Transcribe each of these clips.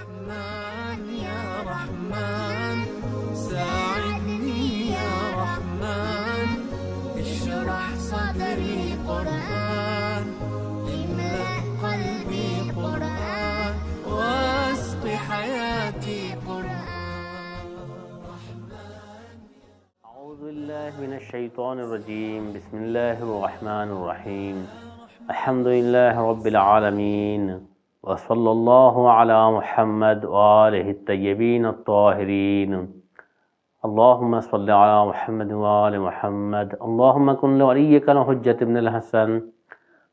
رحمن يا رحمن ساعدني يا رحمن. اشرح صدري قرآن املأ قلبي قرآن واسق حياتي قرآن. أعوذ بالله من الشيطان الرجيم. بسم الله الرحمن الرحيم. الحمد لله رب العالمين. وصلى الله على محمد وآله الطيبين الطاهرين. اللهم صل على محمد وآل محمد. اللهم كن لوليك الحجة ابن الحسن.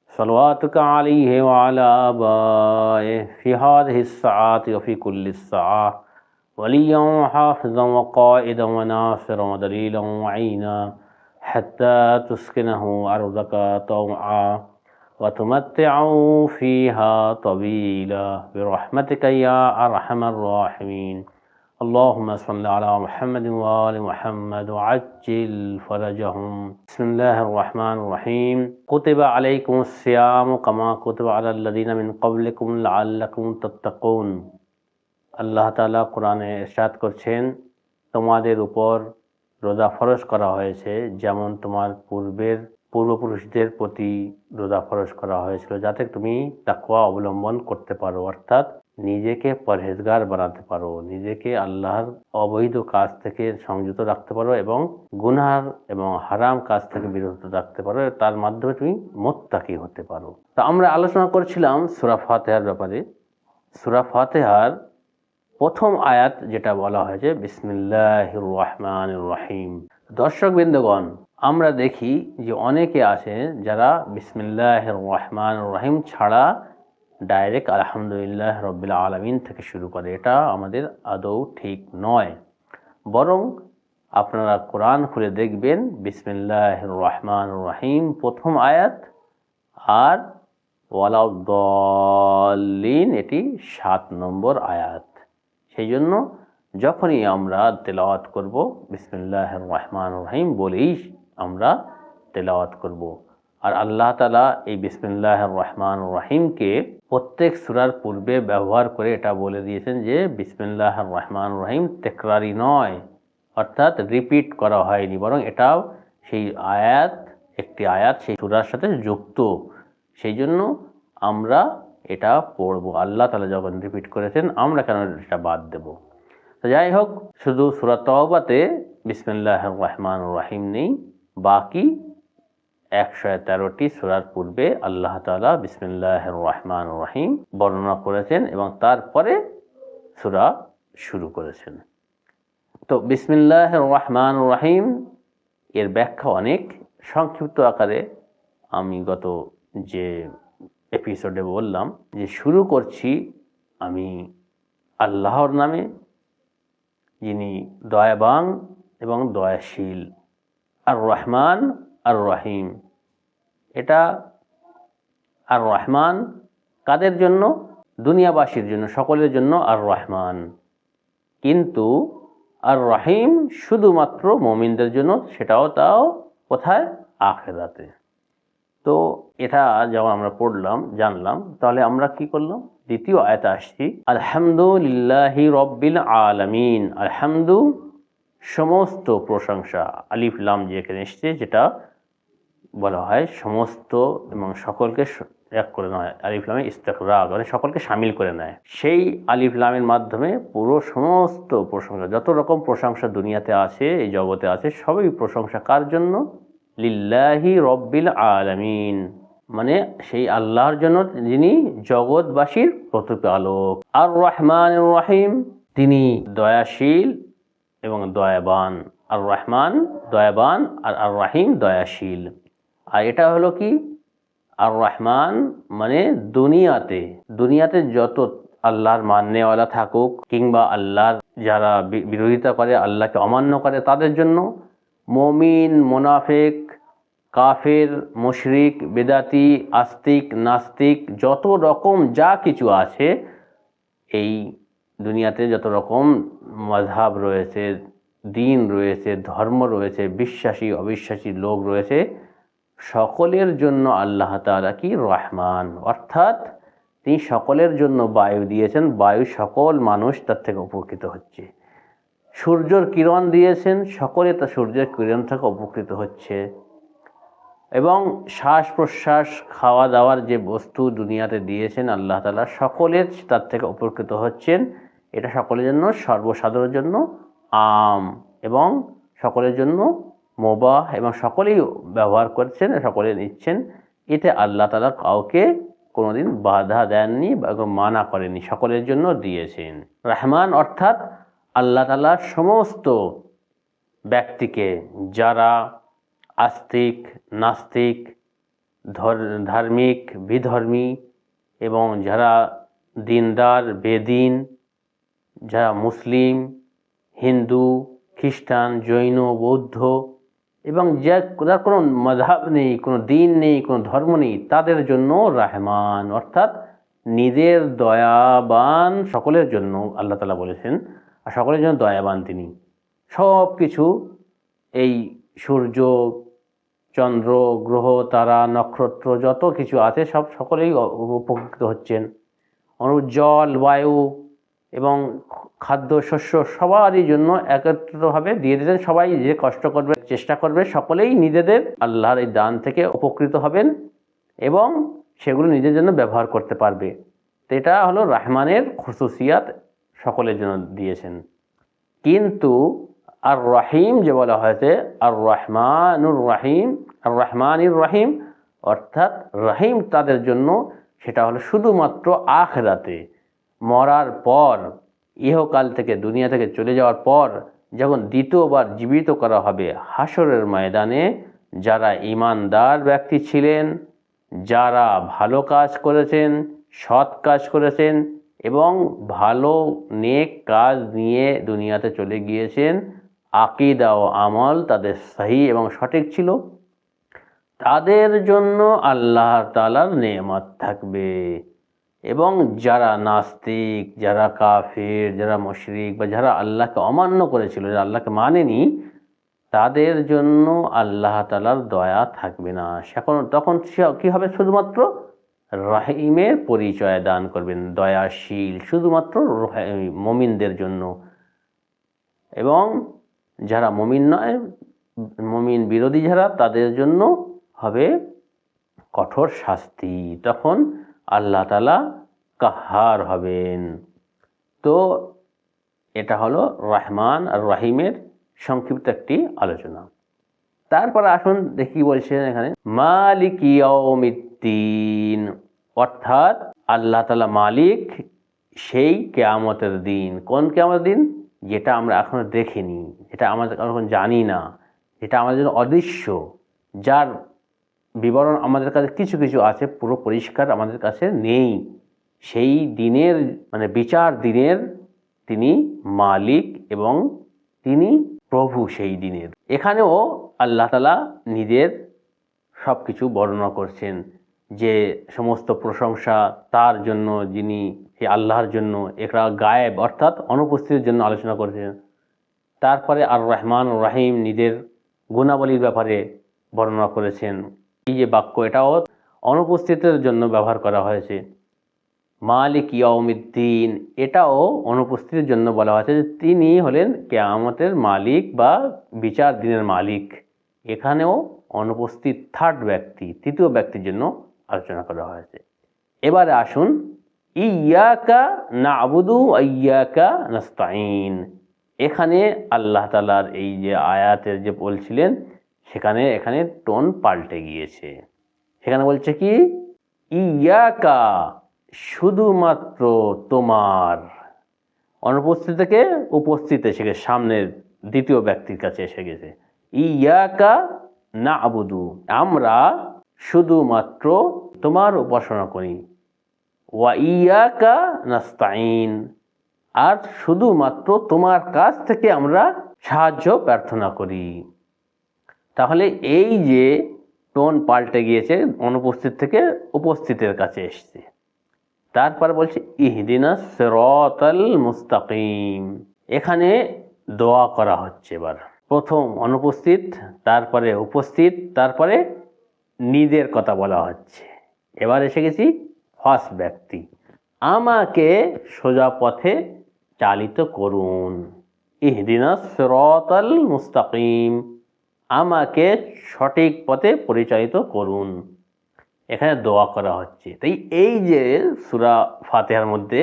صلواتك عليه وعلى آبائه في هذه الساعات وفي كل الساعات وليا وحافظا وقائدا وناصرا ودليلا وعينا حتى تسكنه أرضك طوعا. وتمتعوا فيها طويلا برحمتك يا أرحم الراحمين اللهم صل على محمد وآل محمد وعجل فرجهم بسم الله الرحمن الرحيم كتب عليكم الصيام كما كتب على الذين من قبلكم لعلكم تتقون আল্লাহ তাআলা কোরআনে ইরশাদ করছেন তোমাদের উপর রোজা ফরজ করা হয়েছে যেমন তোমার পূর্বের পূর্বপুরুষদের প্রতি রোজা ফরজ করা হয়েছিল যাতে তুমি তাকওয়া অবলম্বন করতে পারো, অর্থাৎ নিজেকে পরহেজগার বানাতে পারো, নিজেকে আল্লাহর অবৈধ কাজ থেকে সংযত রাখতে পারো এবং গুনহার এবং হারাম কাজ থেকে বিরত রাখতে পারো। তার মাধ্যমে তুমি মোত্তাকি হতে পারো। তা আমরা আলোচনা করছিলাম সুরা ফাতেহার ব্যাপারে। সুরা ফাতেহার প্রথম আয়াত যেটা বলা হয়েছে বিসমিল্লাহ রহমান রহিম। দর্শক বৃন্দগণ আমরা দেখি যে অনেকে আছে যারা বিসমিল্লাহ রহমান রহিম ছাড়া ডাইরেক্ট আলহামদুলিল্লাহ রবিল আলমিন থেকে শুরু করে। এটা আমাদের আদৌ ঠিক নয়। বরং আপনারা কোরআন খুলে দেখবেন বিসমিল্লাহ রহমান রহিম, প্রথম আয়াত, আর ওয়ালাউদ্দলিন এটি সাত নম্বর আয়াত। সেই জন্য যখনই আমরা তেলাওয়াত করব বিসমিল্লাহ রহমান রহিম বলেই আমরা তেলাওয়াত করব। আর আল্লাহ তালা এই বিসমিল্লাহ রহমান রহিমকে প্রত্যেক সুরার পূর্বে ব্যবহার করে এটা বলে দিয়েছেন যে বিসমিল্লাহ রহমান রহিম তেকরারি নয়, অর্থাৎ রিপিট করা হয়নি, বরং এটাও সেই আয়াত, একটি আয়াত সেই সুরার সাথে যুক্ত। সেই জন্য আমরা এটা পড়ব। আল্লাহ তালা যখন রিপিট করেছেন, আমরা কেন এটা বাদ দেব? তো যাই হোক, শুধু সুরাত তওবাতে বিসমিল্লাহ রহমান রাহিম নেই বাকি একশো তেরোটি সুরার পূর্বে আল্লাহ তালা বিসমিল্লাহ রহমান রাহিম বর্ণনা করেছেন এবং তারপরে সুরা শুরু করেছেন। তো বিসমিল্লাহ রহমান রাহিম, এর ব্যাখ্যা অনেক। সংক্ষিপ্ত আকারে আমি গত যে এপিসোডে বললাম যে শুরু করছি আমি আল্লাহর নামে, যিনি দয়াবান এবং দয়াশীল। আর রহমান আর রহিম এটা আর রহমান কাদের জন্য? দুনিয়াবাসীর জন্য, সকলের জন্য আর রহমান কিন্তু আর রহিম শুধুমাত্র মমিনদের জন্য, সেটাও তাও কোথায়? আখেরাতে। তো এটা যখন আমরা পড়লাম, জানলাম, তাহলে আমরা কি করলাম? দ্বিতীয় আয়তা আসছি, আলহামদুলিল্লাহি রব্বিল আলামিন। আলহামদু সমস্ত প্রশংসা, আলিফ, লাম যে এখানে এসছে যেটা বলা হয় সমস্ত এবং সকলকে এক করে নেয়। আলিফ, লামে ইস্তেকরাগ মানে সকলকে সামিল করে নেয়। সেই আলিফ, লামের মাধ্যমে পুরো সমস্ত প্রশংসা, যত রকম প্রশংসা দুনিয়াতে আছে, এই জগতে আছে, সবই প্রশংসা কার জন্য? লিল্লাহি রব্বিল আলামিন। মানে সেই আল্লাহর জন্য যিনি জগৎবাসীর প্রতিপালক। আর রহমান রহিম, তিনি দয়াশীল এবং দয়াবান আর রহমান দয়াবান আর আর রাহিম দয়াশীল। আর এটা হলো কি? আর রহমান মানে দুনিয়াতে। দুনিয়াতে যত আল্লাহর মান্যওয়ালা থাকুক কিংবা আল্লাহর যারা বিরোধিতা করে, আল্লাহকে অমান্য করে, তাদের জন্য মমিন, মোনাফেক, কাফের, মুশরিক, বেদাতি, আস্তিক, নাস্তিক, যত রকম যা কিছু আছে, এই দুনিয়াতে যত রকম মজহাব রয়েছে, দিন রয়েছে, ধর্ম রয়েছে, বিশ্বাসী, অবিশ্বাসী লোক রয়েছে, সকলের জন্য আল্লাহ তালা কি? রহমান। অর্থাৎ তিনি সকলের জন্য বায়ু দিয়েছেন, বায়ু সকল মানুষ তার থেকে উপকৃত হচ্ছে। সূর্যর কিরণ দিয়েছেন, সকলে তা সূর্যের কিরণ থেকে উপকৃত হচ্ছে। এবং শ্বাস প্রশ্বাস খাওয়া দাওয়ার যে বস্তু দুনিয়াতে দিয়েছেন আল্লাহ তালা সকলের তার থেকে উপকৃত হচ্ছেন। এটা সকলের জন্য, সর্বসাধারণের জন্য আম এবং সকলের জন্য মোবা এবং সকলেই ব্যবহার করছেন, সকলে নিচ্ছেন। এতে আল্লাহ তালা কাউকে কোনোদিন বাধা দেননি বা মানা করেনি সকলের জন্য দিয়েছেন। রহমান অর্থাৎ আল্লাহ তালা সমস্ত ব্যক্তিকে, যারা আস্তিক, নাস্তিক, ধর- ধার্মিক, বিধর্মী এবং যারা দিনদার, বেদিন যারা মুসলিম, হিন্দু, খ্রিস্টান, জৈন, বৌদ্ধ এবং যা যার কোনো মধাব নেই, কোনো দিন নেই, কোনো ধর্ম নেই, তাদের জন্য রাহমান। অর্থাৎ নিজের দয়াবান সকলের জন্য আল্লাহ তালা বলেছেন, আর সকলের জন্য দয়াবান তিনি। সব কিছু এই সূর্য, চন্দ্র, গ্রহ, তারা, নক্ষত্র, যত কিছু আছে সব সকলেই উপকৃত হচ্ছেন। অনু জল বায়ু এবং খাদ্য, শস্য সবারই জন্য একত্রিতভাবে দিয়ে দিলেন সবাই যে কষ্ট করবে, চেষ্টা করবে, সকলেই নিজেদের আল্লাহর এই দান থেকে উপকৃত হবেন এবং সেগুলো নিজের জন্য ব্যবহার করতে পারবে। তো এটা হলো রাহমানের খুশুসিয়াত সকলের জন্য দিয়েছেন। কিন্তু আর রহিম যে বলা হয়েছে আর রহমানুর রাহিম আর রহমানুর রহিম অর্থাৎ রহিম তাদের জন্য, সেটা হলো শুধুমাত্র আখরাতে। মরার পর, ইহকাল থেকে, দুনিয়া থেকে চলে যাওয়ার পর, যখন দ্বিতীয়বার জীবিত করা হবে হাসরের ময়দানে, যারা ইমানদার ব্যক্তি ছিলেন, যারা ভালো কাজ করেছেন, সৎ কাজ করেছেন এবং ভালো, নেক কাজ নিয়ে দুনিয়াতে চলে গিয়েছেন, আকিদা ও আমল তাদের সহি এবং সঠিক ছিল। তাদের জন্য আল্লাহ তালার নেয়ামত থাকবে। এবং যারা নাস্তিক, যারা কাফির, যারা মুশরিক বা যারা আল্লাহকে অমান্য করেছিল, যারা আল্লাহকে মানেনি, তাদের জন্য আল্লাহ তালার দয়া থাকবে না। সেখন তখন কি হবে? শুধুমাত্র রাহিমের পরিচয় দান করবেন, দয়াশীল, শুধুমাত্র মমিনদের জন্য। এবং যারা মমিন নয়, মমিন বিরোধী যারা, তাদের জন্য হবে কঠোর শাস্তি। তখন আল্লাহ তালা কাহার হবেন। তো এটা হলো রহমান আর রাহিমের সংক্ষিপ্ত একটি আলোচনা। তারপরে আসুন দেখি বলছেন এখানে, মালিক ইয়াউমিদ্দিন। অর্থাৎ আল্লাহ তালা মালিক সেই কেয়ামতের দিন। কোন কেয়ামতের দিন? যেটা আমরা এখনও দেখিনি, যেটা আমাদের এখন জানি না, যেটা আমাদের অদৃশ্য, যার বিবরণ আমাদের কাছে কিছু কিছু আছে, পুরো পরিষ্কার আমাদের কাছে নেই। সেই দিনের মানে বিচার দিনের তিনি মালিক এবং তিনি প্রভু সেই দিনের। এখানেও আল্লাহ তালা নিজের সব কিছু বর্ণনা করছেন যে সমস্ত প্রশংসা তার জন্য, যিনি সেই আল্লাহর জন্য একরা গায়েব, অর্থাৎ অনুপস্থিতির জন্য আলোচনা করেছেন। তারপরে আর রহমান রাহিম নিজের গুণাবলীর ব্যাপারে বর্ণনা করেছেন। এই যে বাক্য এটাও অনুপস্থিতের জন্য ব্যবহার করা হয়েছে। মালিক ইয়াউমিদ্দিন, এটাও অনুপস্থিতির জন্য বলা হয়েছে যে তিনি হলেন কেয়ামতের মালিক বা বিচার দিনের মালিক। এখানেও অনুপস্থিত থার্ড ব্যক্তি, তৃতীয় ব্যক্তির জন্য আলোচনা করা হয়েছে। এবারে আসুন ইয়াকা না আবুদু ইয়াকা নাস্তাইন এখানে আল্লাহ তালার এই যে আয়াতের যে বলছিলেন সেখানে, এখানে টোন পাল্টে গিয়েছে। সেখানে বলছে কি? ইয়াকা, শুধুমাত্র তোমার। অনুপস্থিত থেকে উপস্থিত এসে গেছে সামনের দ্বিতীয় ব্যক্তির কাছে এসে গেছে। ইয়াকা না আবুদু আমরা শুধুমাত্র তোমার উপাসনা করি। ওয়া ইয়াকা নাস্তাইন আর শুধুমাত্র তোমার কাছ থেকে আমরা সাহায্য প্রার্থনা করি। তাহলে এই যে টোন পাল্টে গিয়েছে, অনুপস্থিত থেকে উপস্থিতের কাছে এসছে। তারপর বলছে, ইহদিনা সিরাতাল মুস্তাকিম। এখানে দোয়া করা হচ্ছে এবার। প্রথম অনুপস্থিত, তারপরে উপস্থিত, তারপরে নিজের কথা বলা হচ্ছে। এবার এসে গেছি ফার্স্ট ব্যক্তি। আমাকে সোজা পথে চালিত করুন। ইহদিনা সিরাতাল মুস্তাকিম। আমাকে সঠিক পথে পরিচালিত করুন। এখানে দোয়া করা হচ্ছে। তাই এই যে সুরা ফাতেহার মধ্যে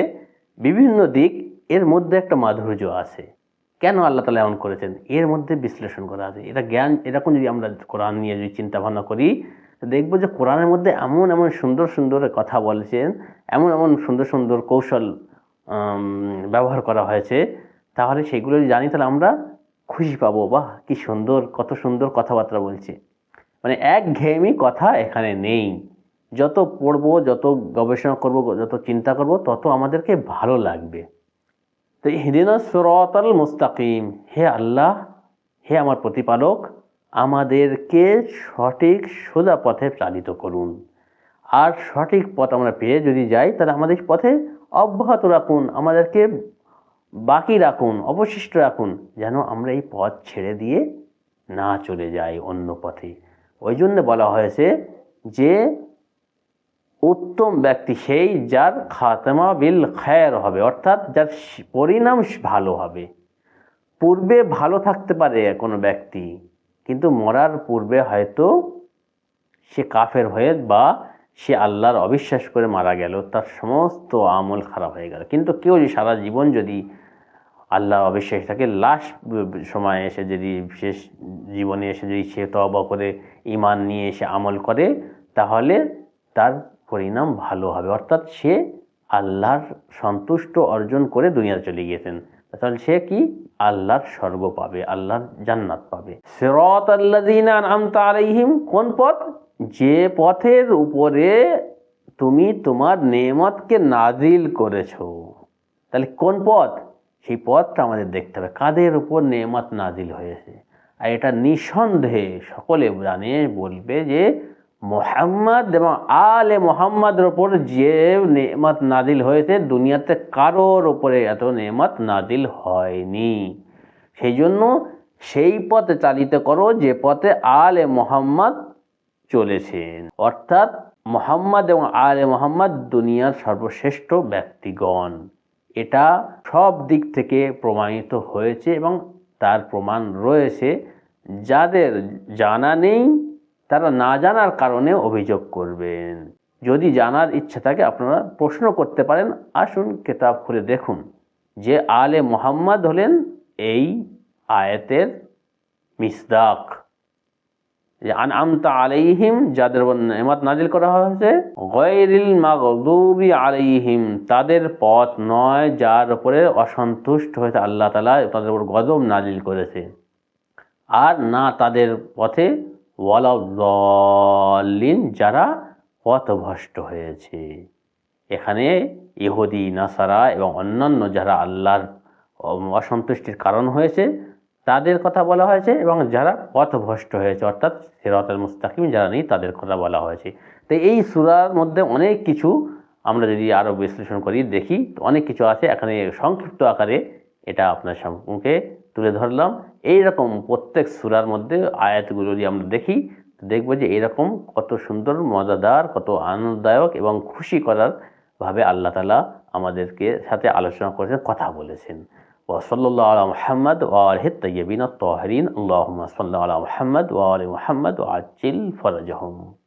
বিভিন্ন দিক, এর মধ্যে একটা মাধুর্য আছে। কেন আল্লাহ তালা এমন করেছেন? এর মধ্যে বিশ্লেষণ করা আছে। এটা জ্ঞান, এরকম যদি আমরা কোরআন নিয়ে যদি চিন্তা ভাবনা করি দেখব যে কোরআনের মধ্যে এমন এমন সুন্দর সুন্দর কথা বলেছেন, এমন এমন সুন্দর সুন্দর কৌশল ব্যবহার করা হয়েছে। তাহলে সেগুলো জানি, তাহলে আমরা খুশি পাবো, বাহ, কি সুন্দর, কত সুন্দর কথাবার্তা বলছে। মানে এক ঘেয়েমি কথা এখানে নেই। যত পড়ব, যত গবেষণা করব, যত চিন্তা করব, তত আমাদেরকে ভালো লাগবে। তো হিদিনা সুরতাল মুস্তাকিম। হে আল্লাহ, হে আমার প্রতিপালক, আমাদেরকে সঠিক সোজা পথে চালিত করুন। আর সঠিক পথ আমরা পেয়ে যদি যাই, তাহলে আমাদের পথে অব্যাহত রাখুন। আমাদেরকে বাকি রাখুন, অবশিষ্ট রাখুন, যেন আমরা এই পথ ছেড়ে দিয়ে না চলে যাই অন্য পথে। ওই জন্য বলা হয়েছে যে, উত্তম ব্যক্তি সেই যার খাতেমা বিল খায়ের হবে, অর্থাৎ যার পরিণাম ভালো হবে। পূর্বে ভালো থাকতে পারে কোনো ব্যক্তি, কিন্তু মরার পূর্বে হয়তো সে কাফের হয়ে বা সে আল্লাহর অবিশ্বাস করে মারা গেল, তার সমস্ত আমল খারাপ হয়ে গেল। কিন্তু কেউ সারা জীবন যদি আল্লাহর অবিশ্বাস থাকে লাস্ট সময় এসে যদি শেষ জীবনে এসে যদি সে তবা করে ইমান নিয়ে এসে আমল করে, তাহলে তার পরিণাম ভালো হবে। অর্থাৎ সে আল্লাহর সন্তুষ্ট অর্জন করে দুনিয়া চলে গিয়েছেন। তাহলে সে কি? আল্লাহর স্বর্গ পাবে, আল্লাহর জান্নাত পাবে। সিরাত আল্লাযীনা আনআমতা আলাইহিম, কোন পথ? যে পথের উপরে তুমি তোমার নেমতকে নাজিল করেছ। তাহলে কোন পথ? সেই পথটা আমাদের দেখতে হবে। কাদের উপর নেমত নাজিল হয়েছে? আর এটা নিঃসন্দেহে সকলে জানে, বলবে যে মোহাম্মদ এবং আলে মোহাম্মদের ওপর যে নেমত নাজিল হয়েছে, দুনিয়াতে কারোর ওপরে এত নেমত নাজিল হয়নি। সেই জন্য সেই পথে চালিত করো যে পথে আলে মোহাম্মদ চলেছেন। অর্থাৎ মোহাম্মদ এবং আলে মোহাম্মদ দুনিয়ার সর্বশ্রেষ্ঠ ব্যক্তিগণ। এটা সব দিক থেকে প্রমাণিত হয়েছে এবং তার প্রমাণ রয়েছে। যাদের জানা নেই, তারা না জানার কারণে অভিযোগ করবেন। যদি জানার ইচ্ছা থাকে, আপনারা প্রশ্ন করতে পারেন। আসুন কেতাব খুলে দেখুন যে আলে মোহাম্মদ হলেন এই আয়াতের মিসদাক। যে আনআমতা আলাইহিম, যাদের নেমাত নাজিল করা হয়েছে, গয়রিল মাগদুবি আলাইহিম, তাদের পথ নয় যার উপরে অসন্তুষ্ট হয়েছে আল্লাহ তালা তাদের উপর গজব নাজিল করেছে। আর না তাদের পথে ওয়ালিন যারা পথভ্রষ্ট হয়েছে। এখানে ইহুদি, নাসারা এবং অন্যান্য যারা আল্লাহর অসন্তুষ্টির কারণ হয়েছে তাদের কথা বলা হয়েছে এবং যারা পথভ্রষ্ট হয়েছে, অর্থাৎ সিরাতুল মুস্তাকিম যারা নেই, তাদের কথা বলা হয়েছে। তো এই সুরার মধ্যে অনেক কিছু আমরা যদি আরও বিশ্লেষণ করি, দেখি তো অনেক কিছু আছে। এখানে সংক্ষিপ্ত আকারে এটা আপনার সম্মুখে তুলে ধরলাম। এই রকম প্রত্যেক সুরার মধ্যে আয়াতগুলো যদি আমরা দেখি, দেখব যে এরকম কত সুন্দর, মজাদার, কত আনন্দদায়ক এবং খুশি করার ভাবে আল্লাহ তালা আমাদেরকে সাথে আলোচনা করেছেন, কথা বলেছেন। وصلى الله على محمد وآله الطيبين الطاهرين. اللهم صل على محمد وآل محمد وعجل فرجهم.